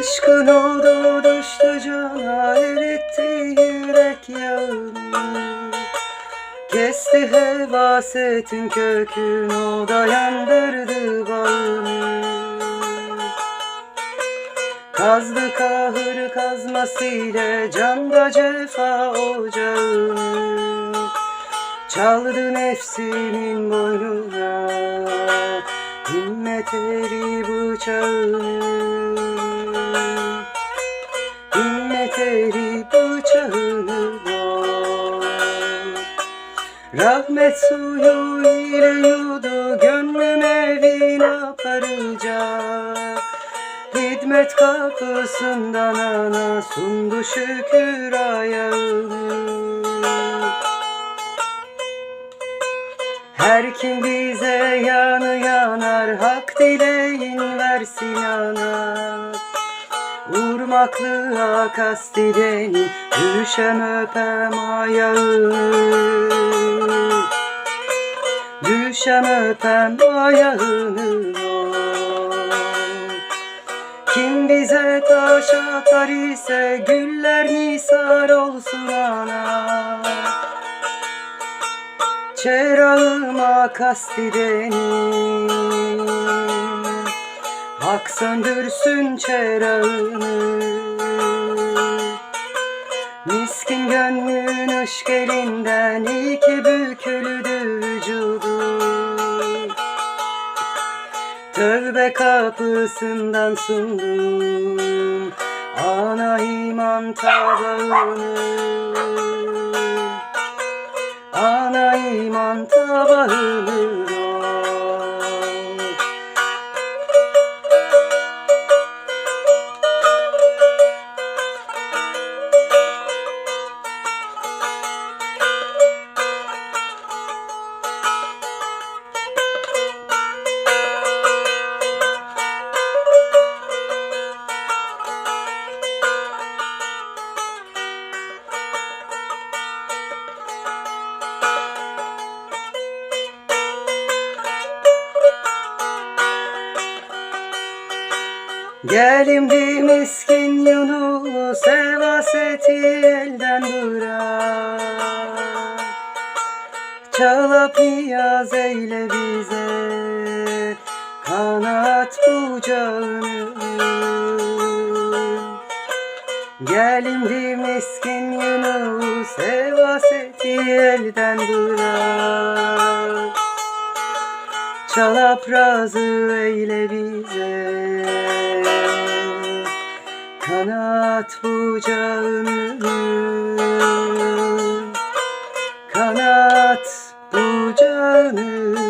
Işkın oldu düştü cana eritti yürek yağını. Kesti hevasetin kökün o dayandırdı bağını. Kazdı kahır kazmasıyla canda cefa ocağını. Çaldı nefsimin boynuna Himmet eri bıçağını Rahmet suyu ile yudu Gönlüm evin aparacak Hidmet kapısından ana sundu şükür ayağını Her kim bize yanı yanar Hak dileyin versin ana. Urmaklığa kastideni Düşem öpem ayağını Düşem öpem ayağını Kim bize taş atar ise Güller nisar olsun ana. Çerağıma kastideni Hak söndürsün çerağını Miskin gönlün ışk elinden iki büküldü Tövbe kapısından sundum Ana iman tabağını. Ana iman tabağını Gelimdi miskin Yunus Sevaseti elden bırak Çalap niyaz eyle bize Kanat bucağını Gelimdi miskin Yunus Sevaseti elden bırak Çalap razı eyle bize Kanat bucağını. Kanat bucağını.